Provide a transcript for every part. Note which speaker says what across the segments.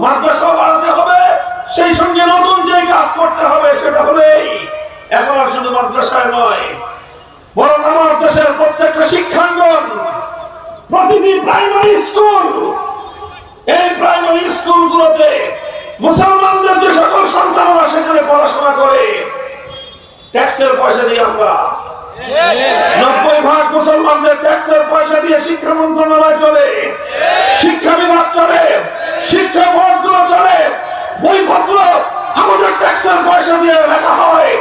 Speaker 1: মাদ্রাসা বাড়াতে হবে, সেই সঙ্গে নতুন যে কাজ করতে হবে সেটা হলো এই। এখন আর শুধু মাদ্রাসায় নয়, বরং আমার দেশের প্রত্যেকটা শিক্ষাঙ্গন, প্রতিটি প্রাইমারি স্কুল, এই প্রাইমারি স্কুলগুলোতে মুসলমানদের যে সকল সন্তানরা সেখানে পড়াশোনা করে, ট্যাক্সের পয়সা দিয়ে আমরা নব্বই ভাগ মুসলমানদের ট্যাক্সের পয়সা দিয়ে শিক্ষা মন্ত্রণালয় চলে, শিক্ষা বিভাগ চলে শিক্ষা বোর্ডগুলো চলে, বইপত্র, আমাদের ট্যাক্সের পয়সা দিয়ে লেখা হয়,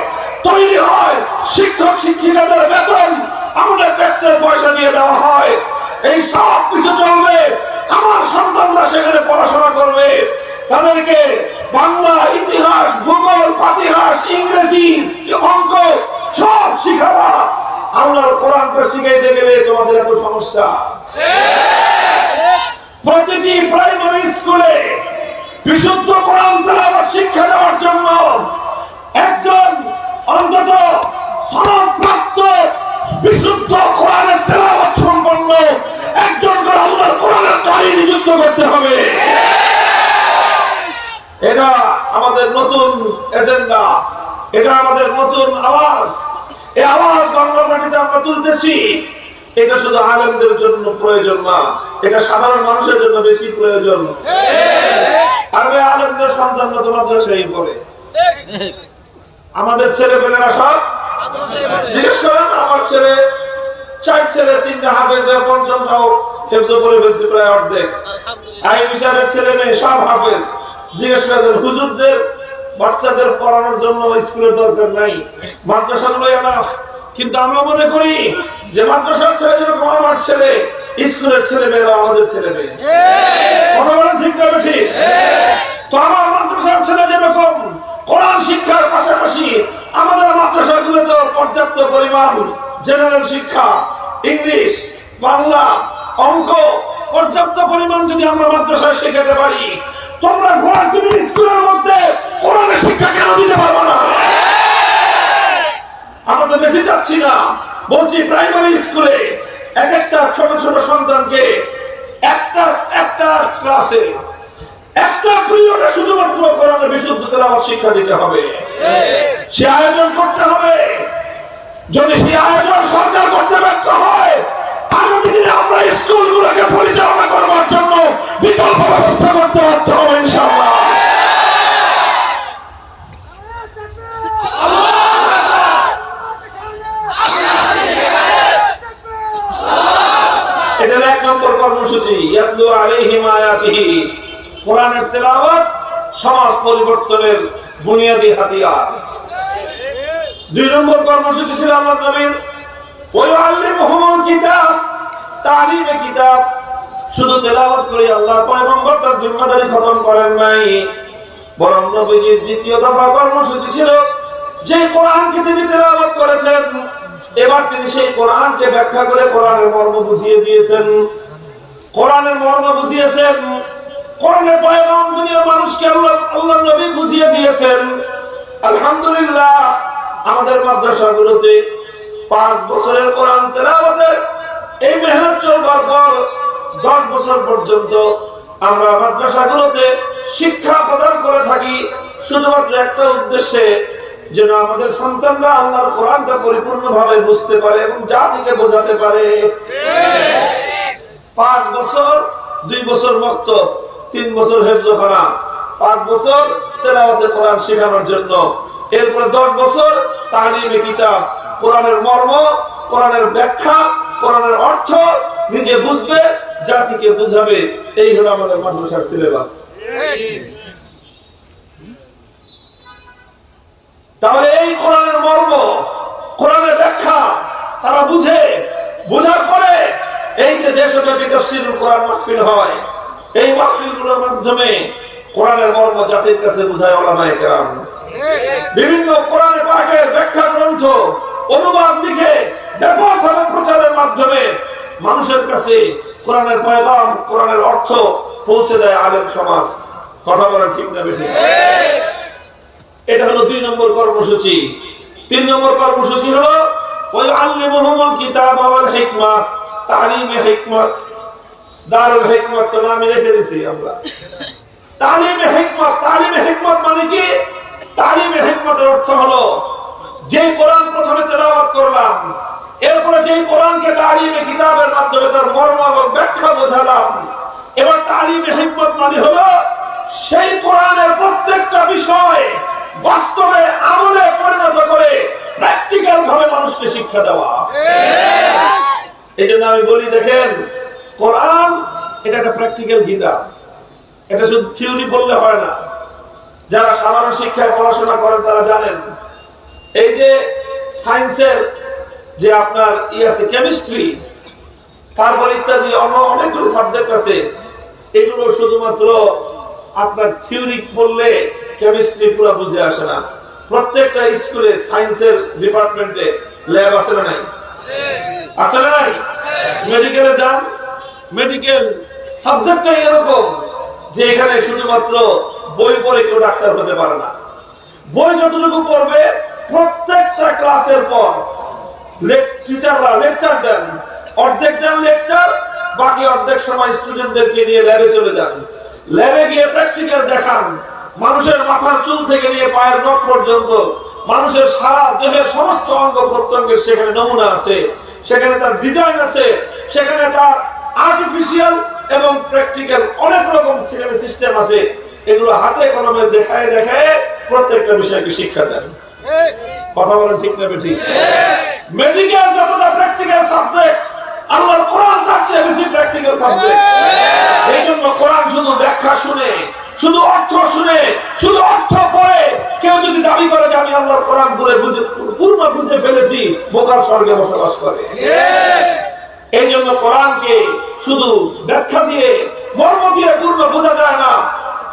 Speaker 1: তৈরি হয়, শিক্ষক শিক্ষিকাদের বেতন আমাদের ট্যাক্সের পয়সা দিয়ে দেওয়া হয়। এই সব কিছু চলবে, আমার সন্তানরা সেখানে পড়াশোনা করবে। তাদেরকে বাংলা, ইতিহাস, ভূগোল, পাতিহাস, ইংরেজি অঙ্ক সব শিখাবা। আল্লাহর কোরআনটা শিখাইতে গেলে তোমাদের এত সমস্যা। প্রতিটি প্রাইমারি স্কুলে বিশুদ্ধ কোরআন তেলাওয়াত শিক্ষা দেওয়ার জন্য একজন অন্তত সনদপ্রাপ্ত বিশুদ্ধ কোরআনের তেলাওয়াত সম্পন্ন একজন করে আল্লাহর কোরআনের কারি নিযুক্ত করতে হবে। এটা আমাদের নতুন এজেন্ডা। এটা আমাদের নতুন আওয়াজ। এই আওয়াজ বাংলা মাটিতে আমরা তুলতেছি। এটা শুধু আলেমদের জন্য প্রয়োজন না এটা সাধারণ মানুষের জন্য বেশি প্রয়োজন। আর ওই আলেমদের সন্তানরা তো মাদ্রাসায় পড়ে? আমাদের ছেলে পেলেরা সব জিজ্ঞেস করেন আমার ছেলে চার ছেলে তিনটা হাফেজ পঞ্চমটাও হেফজ করে ফেলছে প্রায় অর্ধেক। আই মিশারের ছেলে মেয়ে সব হাফেজ। জিজ্ঞেস করেন হুজুরদের বাচ্চাদের পড়ানোর জন্য স্কুলের দরকার নাই? মাদ্রাসাগুলো এনাফ কিন্তু আমরা মনে করি যে মাদ্রাসার ছেলে যেরকম আমার ছেলে, স্কুলের ছেলে মেয়েরা আমাদের ছেলে মেয়ে। ঠিক না ঠিক তো আমার মাদ্রাসার ছেলে যেরকম, কোরআন শিক্ষার পাশাপাশি আমাদের মাদ্রাসাগুলোতে পর্যাপ্ত পরিমাণ জেনারেল শিক্ষা, ইংলিশ, বাংলা, অঙ্ক, পর্যাপ্ত পরিমাণ যদি আমরা মাদ্রাসায় শেখাতে পারি, তোমরা ঘোড়া তুমি স্কুলের মধ্যে কোরআনের শিক্ষা কেন দিতে পারব না। আমরা তো বেশি যাচ্ছি না। বলছি প্রাইমারি স্কুলে এক একটা ছোট ছোট সন্তানকে একটা একটা ক্লাসে আয়োজন করতে হবে। যদি আয়োজন করতে হয়, আগামী দিনে আমরা পরিচালনা করবার জন্য বিকল্প ব্যবস্থা করতে বাধ্য হব এটার এক নম্বর কর্মসূচি সমাজ পরিবর্তনের বুনিয়াদি হাতিয়ার। দুই নম্বর কর্মসূচি ছিল আল্লাহ নবীর। শুধু তেলাওয়াত করে আল্লাহর পয়গম্বর তার জিম্মাদারি খতম করেন নাই। বরং নবীজির দ্বিতীয় দফা কর্মসূচি ছিল যে কোরআনকে তিনি তেলাওয়াত করেছেন। এবার তিনি সেই কোরআনকে ব্যাখ্যা করে কোরআনের মর্ম বুঝিয়ে দিয়েছেন। কোরআনের মর্ম বুঝিয়েছেন। কোরআনের পয়গাম দুনিয়ার মানুষকে আল্লাহ আল্লাহ নবী বুঝিয়ে দিয়েছেন। আলহামদুলিল্লাহ, আমাদের মাদ্রাসাগুলোতে পাঁচ বছরের কোরআন তেলাওয়াতের এই মেহনত চলবার পর দশ বছর পর্যন্ত আমরা মাদ্রাসাগুলোতে শিক্ষা প্রদান করে থাকি। শুধুমাত্র একটা উদ্দেশ্যে, যেন আমাদের সন্তানরা আল্লাহর কোরআনটা পরিপূর্ণভাবে বুঝতে পারে এবং যা জাতিকে বোঝাতে পারে। পাঁচ বছর, দুই বছর মক্ত তিন বছর হেফজখানা, পাঁচ বছর তেলাওয়াতে কোরআন শেখানোর জন্য। এরপরে দশ বছর তালিমে কিতাব, কোরআনের মর্ম, কোরআনের ব্যাখ্যা, কোরআনের অর্থ নিজে বুঝবে, জাতিকে বুঝাবে। এই হলো আমাদের মাদ্রাসার সিলেবাস তাহলে এই কোরআনের মর্ম, কোরআনের ব্যাখ্যা তারা বুঝে, বুঝার পরে এই যে দেশব্যাপী তফসিরুল কোরআন মাহফিল হয়, এই মাহফিলগুলোর মাধ্যমে কোরআনের মর্ম জাতির কাছে বুঝায় ওলামায়ে কেরাম। বিভিন্ন কোরআন পাকের ব্যাখ্যা গ্রন্থ, অনুবাদ লিখে ব্যাপকভাবে প্রচারের মাধ্যমে মানুষের কাছে কোরআনের পয়গাম, কোরআনের অর্থ পৌঁছে দেয় আলেম সমাজ। কথা বলেন ঠিক না বেঠিক এটা হলো দুই নম্বর কর্মসূচি। তিন নম্বর কর্মসূচি হলো ওই আল্লিমুহুমুল কিতাব ওয়াল হিকমা। তালিমে হিকমত, দারুল হিকমত তো নামই রেখে দিছি আমরা। তালিমে হিকমত তালিমে হিকমত মানে কি? তালিমে হিকমতের অর্থ হলো যে কোরআন প্রথমে তেলাওয়াত করলাম, এরপরে যে কোরআনকে তালিমে কিতাবের মাধ্যমে তার মর্ম এবং ব্যাখ্যা বোঝালাম, এবার তালিমে হিকমত মানে হলো, সেই কোরআনের প্রত্যেকটা বিষয় বাস্তবে আমলে পরিণত করে প্র্যাকটিক্যাল ভাবে মানুষকে শিক্ষা দেওয়া। এই আমি বলি, দেখেন, কোরআন এটা একটা প্র্যাকটিক্যাল গীতা এটা শুধু থিওরি বললে হয় না। যারা সাধারণ শিক্ষায় পড়াশোনা করেন, তারা জানেন। এই যে সায়েন্সের যে আপনার ই আছে কেমিস্ট্রি তারপর ইত্যাদি অন্য অনেকগুলো সাবজেক্ট আছে। এগুলো শুধুমাত্র আপনার থিওরি বললে কেমিস্ট্রি পুরো বুঝে আসে না। প্রত্যেকটা স্কুলে সায়েন্সের ডিপার্টমেন্টে ল্যাব আছে না নাই? আছে নাই? মেডিকেলে যান। মেডিকেল সাবজেক্টটাই এরকম যে এখানে শুধুমাত্র বই পড়ে কেউ ডাক্তার হতে পারে না। বই যতটুকু পড়বে, প্রত্যেকটা ক্লাসের পর টিচাররা লেকচার দেন। অর্ধেক দেন লেকচার বাকি অর্ধেক সময় স্টুডেন্টদেরকে নিয়ে ল্যাবে চলে যান। ল্যাবে গিয়ে প্র্যাকটিক্যাল দেখান। মানুষের মাথার চুল থেকে নিয়ে পায়ের নখ পর্যন্ত মানুষের সারা দেহের সমস্ত অঙ্গ প্রত্যঙ্গের সেখানে নমুনা আছে, সেখানে তার ডিজাইন আছে, সেখানে তার আর্টিফিশিয়াল এবং প্র্যাকটিক্যাল অনেক রকম সেখানে সিস্টেম আছে। এগুলো হাতে কলমে দেখায় দেখায় প্রত্যেকটা বিষয়কে শিক্ষা দেন। কথা বলেন ঠিক না ঠিক মেডিকেল যতটা প্র্যাকটিক্যাল সাবজেক্ট আল্লাহর কোরআন তার চেয়ে বেশি প্র্যাকটিক্যাল সাবজেক্ট এই জন্য কোরআন শুধু ব্যাখ্যা শুনে, শুধু অর্থ শুনে, শুধু অর্থ পড়ে, কেউ যদি আল্লাহর কোরআন পড়ে বুঝে পূর্ণ বুঝে ফেলেছি বোকার স্বর্গে বসবাস করে। এই জন্য কোরআনকে শুধু ব্যাখ্যা দিয়ে মর্ম দিয়ে পূর্ণ বোঝা যায় না।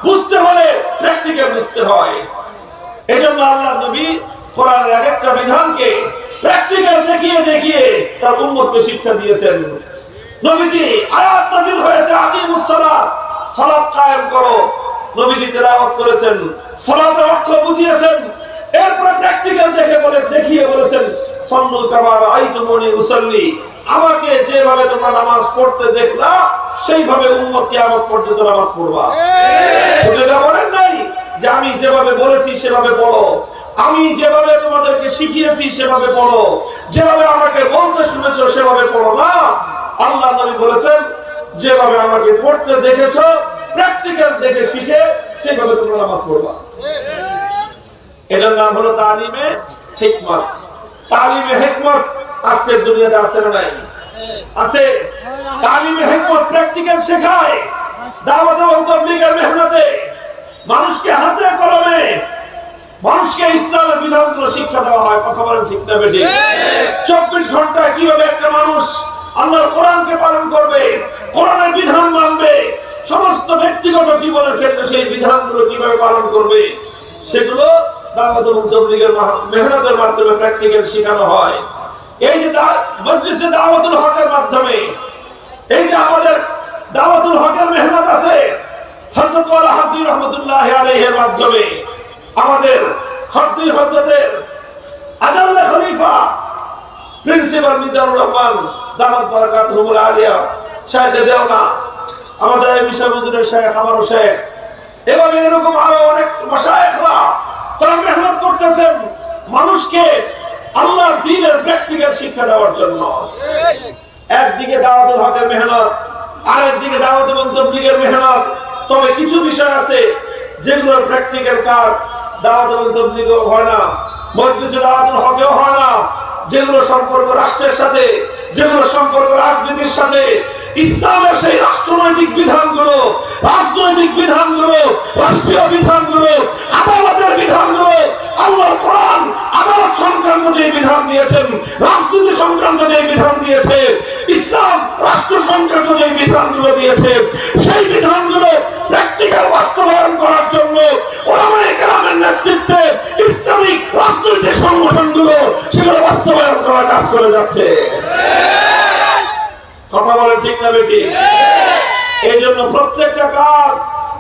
Speaker 1: বুঝতে হলে প্র্যাকটিক্যাল বুঝতে হয়। এই জন্য আল্লাহ নবী কোরআনের এক একটা বিধানকে প্র্যাকটিক্যাল দেখিয়ে দেখিয়ে তার উম্মতকে শিক্ষা দিয়েছেন। নবীজি আয়াত হয়েছে আকিমুস সালাত। সালাত কায়েম করো। নবীজি তেলাওয়াত করেছেন। সালাতের অর্থ বুঝিয়েছেন। এরপর প্র্যাকটিক্যাল দেখে বলে দেখিয়ে বলেছেন সন্নুল কামার আইতুমনি উসাল্লি। আমাকে যেভাবে তোমরা নামাজ পড়তে দেখলা সেইভাবে উম্মত কিয়ামত পর্যন্ত নামাজ পড়বা। শুধু এটা বলেন নাই? যে আমি যেভাবে বলেছি সেভাবে পড়ো আমি যেভাবে তোমাদেরকে শিখিয়েছি সেভাবে পড়ো যেভাবে আমাকে বলতে শুনেছো সেভাবে পড়ো না। আল্লাহ নবী বলেছেন যেভাবে আমাকে পড়তে দেখেছ প্র্যাকটিক্যাল দেখে শিখে সেভাবে তোমরা নামাজ পড়বা। এটার নাম হলো তালিমে হিকমত। তালিমে হিকমত আজকের দুনিয়াতে আছে না নাই? আছে। তালিমে হিকমত প্র্যাকটিক্যাল শেখায়, দাওয়াত এবং তাবলীগের মেহনতে। মানুষকে হাতে কলমে, মানুষকে ইসলামের বিধানগুলো শিক্ষা দেওয়া হয়। কথা বলেন ঠিক না বেঠিক? চব্বিশ ঘণ্টা কীভাবে একটা মানুষ আল্লাহর কোরআনকে পালন করবে, কোরআনের বিধান মানবে, সমস্ত ব্যক্তিগত জীবনের ক্ষেত্রে সেই বিধানগুলো কীভাবে পালন করবে, সেগুলো দাওয়াত এবং তবলিগের মাহ- মেহনতের মাধ্যমে প্র্যাকটিক্যাল শেখানো হয়। এই যে মজলিসে দাওয়াতুল হকের মাধ্যমে, এই যে আমাদের দাওয়াতুল হকের মেহনত আছে, হযরত ওয়ালা হাফিজ রহমাতুল্লাহ আলাইহির মাধ্যমে আমাদের হদ্দি হযরতের আজাল্লা খলিফা প্রিন্সিপাল মিজানুর রহমান দামাত বারাকাতুহুল আলিয়া শাইখ দেওনা, আমাদের এই বিষয় বুজুরের শেখ, আমারও শেখ। এভাবে এরকম আরও অনেক মশায়েখরা তারা মেহনত করতেছেন মানুষকে আল্লাহর দ্বীনের প্র্যাকটিক্যাল শিক্ষা দেওয়ার জন্য। একদিকে দাওয়াতুল হকের মেহনত, আরেকদিকে দাওয়াত এবং তবলিগের মেহনত। তবে কিছু বিষয় আছে যেগুলোর প্র্যাকটিক্যাল কাজ দাওয়াত এবং তবলিগেও হয় না, মজলিসে দাওয়াতুল হকেও হয় না। যেগুলো সম্পর্ক রাষ্ট্রের সাথে, যেগুলো সম্পর্ক রাজনীতির সাথে, ইসলামের সেই রাষ্ট্রনৈতিক বিধানগুলো, রাজনৈতিক বিধানগুলো, রাষ্ট্রীয় বিধানগুলো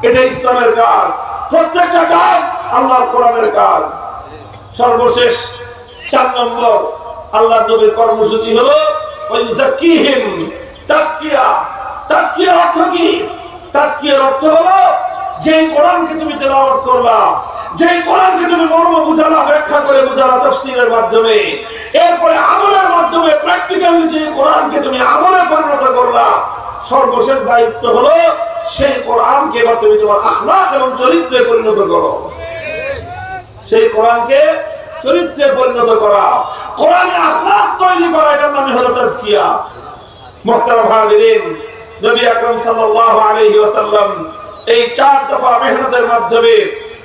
Speaker 1: এটা ইসলামের কাজ। প্রত্যেকটা কাজ আল্লাহর কোরআনের কাজ। সর্বশেষ চার নম্বর আল্লাহ নবীর কর্মসূচি হলো ওয়াইজাকিহিম তাজকিয়া। তাজকিয়ার অর্থ কি? তাজকিয়ার অর্থ হলো যেই কোরআনকে তুমি তেলাওয়াত করলা যেই কোরআনকে তুমি মর্ম বুঝালা ব্যাখ্যা করে বুঝালা তাফসীরের মাধ্যমে, এরপরে আমলের মাধ্যমে প্র্যাকটিক্যালি যে কোরআনকে তুমি আমলে পরিণত করলা সর্বশেষ দায়িত্ব হলো সেই কোরআনকে এবার তুমি তোমার আখলাক এবং চরিত্রে পরিণত করো। সেই কোরআনকে চরিত্রে পরিণত করা, কোরআনে আখলাক তৈরি করা, এটার নামই হলো তাজকিয়া। মুহতারাম হাজিরিন, নবী আকরাম সাল্লাল্লাহু এই চার দফা মেহনতের মাধ্যমে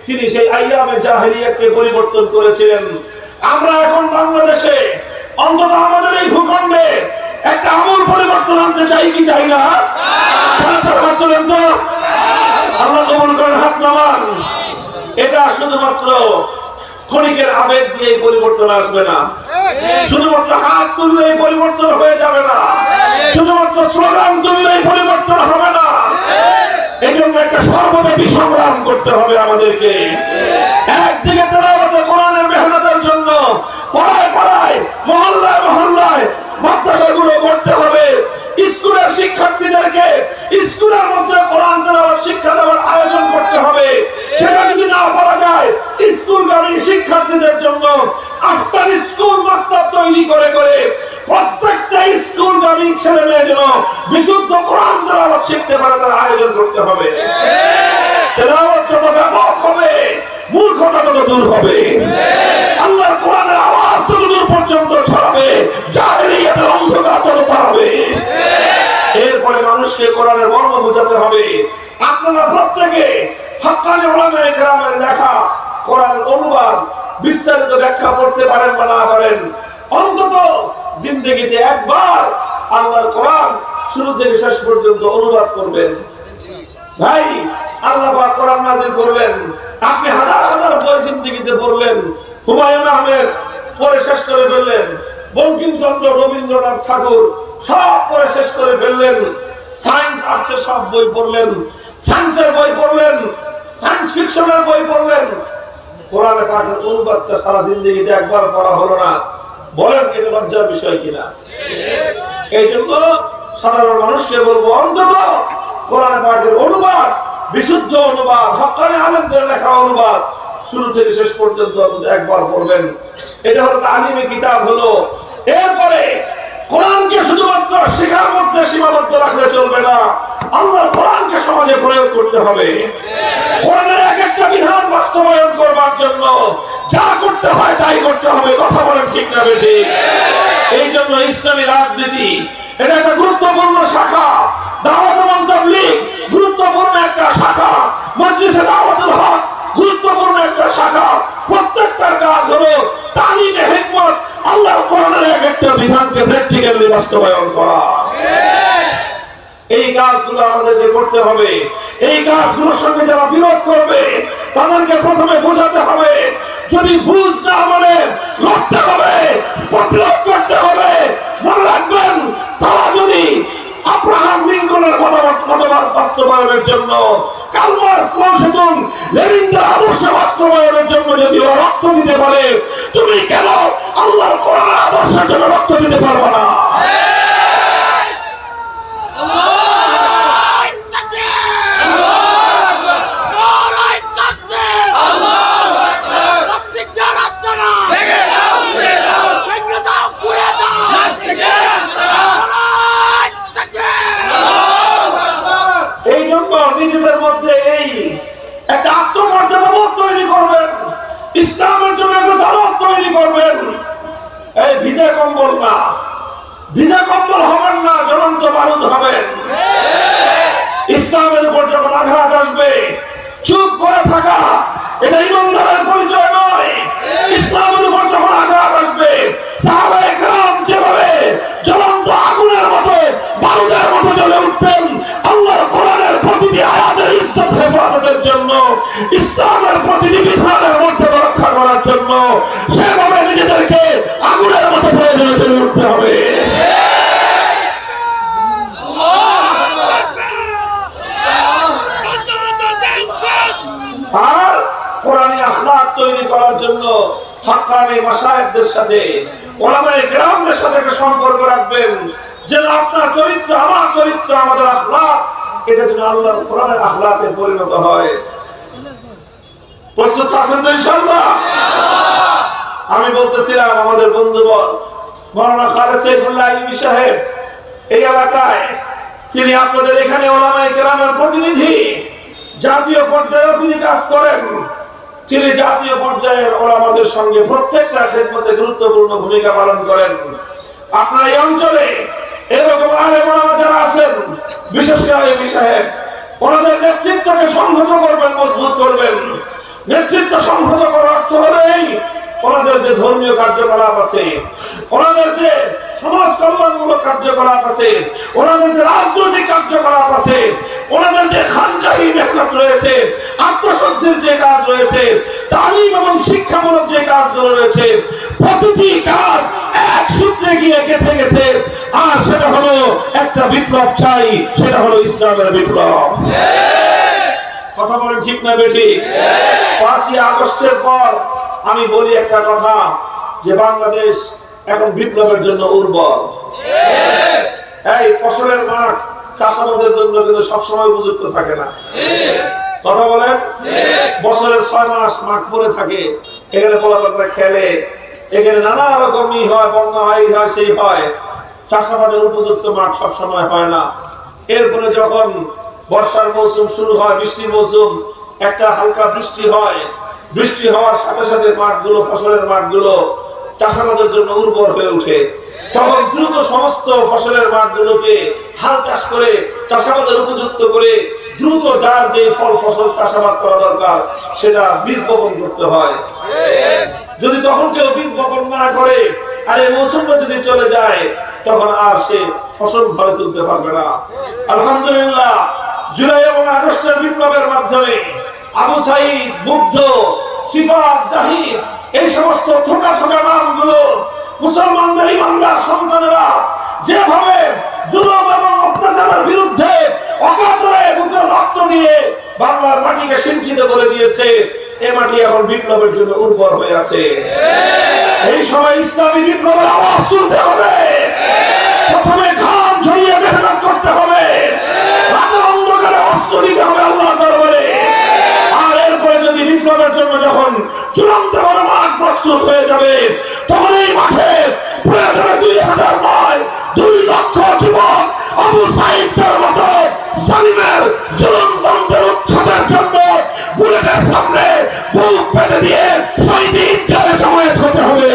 Speaker 1: তিনি সেই আইয়ামে জাহেলিয়াতকে পরিবর্তন করেছিলেন। আমরা এখন বাংলাদেশে, অন্তত আমাদের এই ভূখণ্ডে একটা আমূল পরিবর্তন আনতে চাই কি চাই না? হাত তোলেন তো। আল্লাহ কবুল করেন, হাত নামান। এটা শুধুমাত্র ক্ষণিকের আবেগ দিয়ে পরিবর্তন আসবে না। শুধুমাত্র হাত তুললেই পরিবর্তন হয়ে যাবে না। শুধুমাত্র স্লোগান তুললেই পরিবর্তন হবে না। এই জন্য একটা সর্বব্যাপী সংগ্রাম করতে হবে আমাদেরকে। একদিকে তেলাওয়াতে কোরআনের মেহনতের জন্য, পড়ায় পড়ায়, মহল্লায় মহল্লায় মাদ্রাসাগুলো করতে হবে। স্কুলের শিক্ষার্থীদেরকে স্কুলের মধ্যে কোরআন তেলাওয়াত শিক্ষা দেওয়ার আয়োজন করতে হবে। সেটা যদি না পারা যায়, স্কুলগামী শিক্ষার্থীদের জন্য আস্তার স্কুল মাত্রাব তৈরি করে করে প্রত্যেকটা স্কুলগামী ছেলে মেয়ে যেন বিশুদ্ধ কোরআন তেলাওয়াত শিখতে পারে তার আয়োজন করতে হবে। তেলাওয়াত যত ব্যাপক হবে, মূর্খতা তত দূর হবে। আল্লাহর দূর পর্যন্ত ছড়াবে। জাহেলিয়াতের অন্ধকার তত বাড়াবে এরপরে মানুষকে কোরআনের মর্ম বোঝাতে হবে। আপনারা প্রত্যেকে হক্কানি ওলামায়ে কেরামের লেখা কোরআনের অনুবাদ বিস্তারিত ব্যাখ্যা করতে পারেন বা না পারেন, অন্তত জিন্দগিতে একবার আল্লাহর কোরআন শুরু থেকে শেষ পর্যন্ত অনুবাদ করবেন। ভাই, আল্লাহ পাক কোরআন নাযিল করলেন। আপনি হাজার হাজার বই জিন্দগিতে পড়লেন। হুমায়ুন আহমেদ পড়ে শেষ করে ফেললেন। বঙ্কিমচন্দ্র রবীন্দ্রনাথ ঠাকুর সব পরে শেষ করে ফেললেন। সায়েন্স, আর্টসের সব বই পড়লেন। সায়েন্সের বই পড়লেন। সায়েন্স ফিকশনের বই পড়লেন। কোরআনে পাকের অনুবাদটা সারা জিন্দগিতে একবার পড়া হলো না। বলেন এটা লজ্জার বিষয় কিনা? এই জন্য সাধারণ মানুষকে বলব অন্তত কোরআন পাকের অনুবাদ, বিশুদ্ধ অনুবাদ, হকানি আলেমদের লেখা অনুবাদ, শুরু থেকে শেষ পর্যন্ত একবার পড়বেন। এটা হলো তালিমে কিতাব হলো। এরপরে কোরআনকে শুধুমাত্র শেখার মধ্যে সীমাবদ্ধ রাখলে চলবে না। আল্লাহর কোরআনকে সমাজে প্রয়োগ করতে হবে। কোরআনের এক একটা বিধান বাস্তবায়ন করবার জন্য যা করতে হয় তাই করতে হবে। কথা বলেন ঠিক না বেশি? এই জন্য ইসলামী রাজনীতি, এটা একটা গুরুত্বপূর্ণ শাখা। দাওয়াত এবং তাবলীগ গুরুত্বপূর্ণ একটা শাখা। প্র্যাকটিক্যালি বাস্তবায়ন করা। এই কাজগুলো আমাদেরকে করতে হবে। এই কাজগুলোর সঙ্গে যারা বিরোধ করবে, তাদেরকে প্রথমে বোঝাতে হবে, যদি বুঝ না মানে লড়তে হবে, প্রতিরোধ করতে হবে। মনে রাখবেন, তারা যদি আব্রাহাম লিঙ্কনের মতামত বাস্তবায়নের জন্য কালমার্স আদর্শ বাস্তবায়নের জন্য যদি ওরা রক্ত দিতে পারে, তুমি কেন আল্লাহর কোরআনের আদর্শের জন্য রক্ত দিতে পারবে না এই জন্য নিজেদের মধ্যে এই একটা আত্মমর্যাদা বোধ তৈরি করবেন ইসলামের জন্য একটা দাওয়াত তৈরি করবেন এই ভিজা কম্বল না ভিজা কম্বল হবেন না জ্বলন্ত বারুদ হবেন ইসলামের উপর যখন আঘাত আসবে চুপ করে থাকা। এটা ইমানদারের পরিচয় নয়। ইসলামের উপর যখন আঘাত আসবে সাহাবায়ে কেরাম যেভাবে জ্বলন্ত আগুনের মতো বারুদের মতো জ্বলে উঠতেন আল্লাহর কোরআনের প্রতিটি আয়াতের ইজ্জত হেফাজতের জন্য ইসলামের প্রতিটি বিধানের মধ্যে রক্ষা করার জন্য সেভাবে নিজেদেরকে আগুনের মতো প্রয়োজনে জ্বলে উঠতে হবে আর কোরআনী আখলাক তৈরি করার জন্য হাক্কানি মাসায়েবদের সাথে, ওলামায়ে গ্রামদের সাথে সম্পর্ক রাখবেন যেন আপনার চরিত্র, আমার চরিত্র, আমাদের আখলাক, এটা যেন আল্লাহর কোরআনের আখলাকে পরিণত হয়। প্রস্তুত আছেন তো ইনশাআল্লাহ? আমি বলতেছিলাম আমাদের বন্ধুবর মৌলানা খালেদ সাইফুল্লাহ ইবি সাহেব, এই এলাকায় তিনি আপনাদের এখানে ওলামায়ে কেরামের প্রতিনিধি। জাতীয় পর্যায়ে তিনি কাজ করেন। তিনি জাতীয় পর্যায়ের ওলামাদের সঙ্গে প্রত্যেকটা ক্ষেত্রে গুরুত্বপূর্ণ ভূমিকা পালন করেন। আপনার এই অঞ্চলে এরকম আলেম ওলামা যারা আছেন, বিশেষ করে সাহেব, ওনাদের নেতৃত্বকে সংহত করবেন, মজবুত করবেন। নেতৃত্ব সংহত করার অর্থ হলো এই ওনাদের যে ধর্মীয় কার্যকলাপ আছে ওনাদের যে সমাজ কল্যাণমূলক কার্যকলাপ আছে ওনাদের যে রাজনৈতিক কার্যকলাপ আছে ওনাদের যে খানকাহি মেহনত রয়েছে আত্মশুদ্ধির যে কাজ রয়েছে তালিম এবং শিক্ষামূলক যে কাজগুলো রয়েছে প্রতিটি কাজ এক সূত্রে গিয়ে গেঁথে গেছে। আর সেটা হলো একটা বিপ্লব চাই সেটা হলো ইসলামের বিপ্লব। কথা বলেন ঠিক না বেটি পাঁচই আগস্টের পর আমি বলি একটা কথা যে বাংলাদেশ এখন বিপ্লবের জন্য উর্বর। এই ফসলের মাঠ চাষাবাদের জন্য কিন্তু সবসময় উপযুক্ত থাকে না। কথা বলেন? বছরের ছয় মাস মাঠ পরে থাকে, এখানে পোলাপাটরা খেলে, এখানে নানা রকমই হয়, বন্যা হয় হয়, সেই হয়। চাষাবাদের উপযুক্ত মাঠ সবসময় হয় না। এরপরে যখন বর্ষার মৌসুম শুরু হয়, বৃষ্টির মৌসুম, একটা হালকা বৃষ্টি হয় বৃষ্টি হওয়ার সাথে সাথে মাঠগুলো, ফসলের মাঠগুলো চাষাবাদের জন্য উর্বর হয়ে উঠে। তখন দ্রুত সমস্ত ফসলের মাঠগুলোকে হাল চাষ করে, চাষাবাদের উপযুক্ত করে দ্রুত যার যে ফল, ফসল চাষাবাদ করা দরকার, সেটা বীজ বপন করতে হয়। যদি তখন কেউ বীজ বপন না করে, আর এই মৌসুমটা যদি চলে যায়, তখন আর সে ফসল ঘরে তুলতে পারবে না। আলহামদুলিল্লাহ, জুলাই এবং আগস্টের বিপ্লবের মাধ্যমে আবু সাইদ জাহিদ, এই সমস্ত থোকা থোকা নামগুলো মুসলমানদের ইমানদার সন্তানেরা যেভাবে জুলুম এবং অত্যাচারের বিরুদ্ধে অকাতরে বুকের রক্ত দিয়ে বাংলার মাটিকে সিঞ্চিত করে দিয়েছে, এ মাটি এখন বিপ্লবের জন্য উর্বর হয়ে আছে। এই সময় ইসলামী বিপ্লবের আওয়াজ তুলতে হবে। প্রথমে ঘাম ঝরিয়ে মেহনত করতে হবে। অন্ধকারে অস্ত্র দিতে হবে আল্লাহর দরবারে। বিপ্লবের জন্য যখন চূড়ান্ত মাঠ প্রস্তুত হয়ে যাবে, তখন এই মাঠে প্রয়োজনে দুই হাজার নয়, দুই লক্ষ যুবক আবু সাহিত্যের মতো সালিমের জুলুমতন্ত্রের উৎখাতের জন্য বুলেটের সামনে বুক পেতে দিয়ে শহীদ ঈদগাহে জমায়েত হতে হবে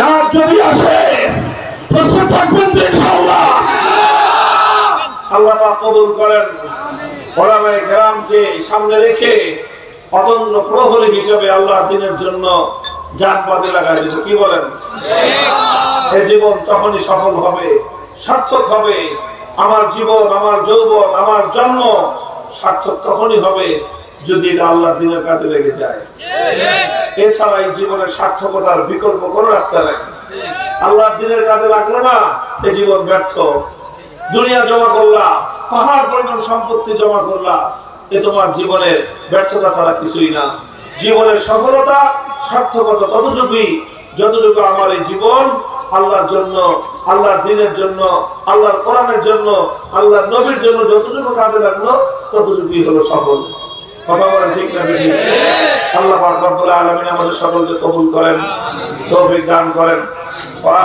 Speaker 1: রাত যদি আসে প্রস্তুত থাকবেন তো ইনশাআল্লাহ আল্লাহ পাক কবুল করেন। ওলামায়ে কেরামকে সামনে রেখে অদন্য প্রহরী হিসেবে আল্লাহর দিনের জন্য জান বাজে লাগাই দেব। কি বলেন? এই জীবন তখনই সফল হবে, সার্থক হবে। আমার জীবন, আমার যৌবন, আমার জন্ম সার্থক তখনই হবে যদি এটা আল্লাহর দিনের কাজে লেগে যায়। এছাড়া এই জীবনের সার্থকতার বিকল্প কোনো রাস্তা নেই। আল্লাহর দিনের কাজে লাগল না, এ জীবন ব্যর্থ। দুনিয়া জমা করলা পাহাড় পরিমাণ সম্পত্তি জমা করলা এ তোমার জীবনের ব্যর্থতা ছাড়া কিছুই না। জীবনের সফলতা, সার্থকতা ততটুকুই, যতটুকু আমার এই জীবন, আল্লাহর জন্য, আল্লাহর দিনের জন্য, আল্লাহর কোরআনের জন্য, আল্লাহর নবীর জন্য যতটুকু কাজে লাগল, ততটুকুই হলো সফল। কথা বলেন ঠিক না আল্লাহ রব্বুল আমাদের সকলকে কবুল করেন, তৌফিক দান করেন। ওয়া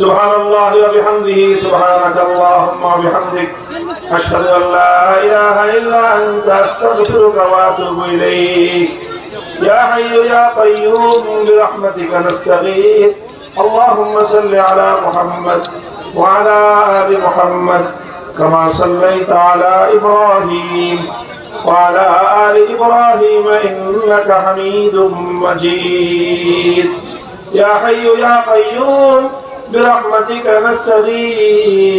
Speaker 1: سبحان الله وبحمده سبحانك اللهم وبحمدك أشهد أن لا إله إلا أنت أستغفرك وأتوب إليك. يا حي يا قيوم برحمتك نستغيث. اللهم صل على محمد وعلى آل محمد كما صليت على إبراهيم وعلى آل إبراهيم إنك حميد مجيد. يا حي يا قيوم برحمتك نستغيث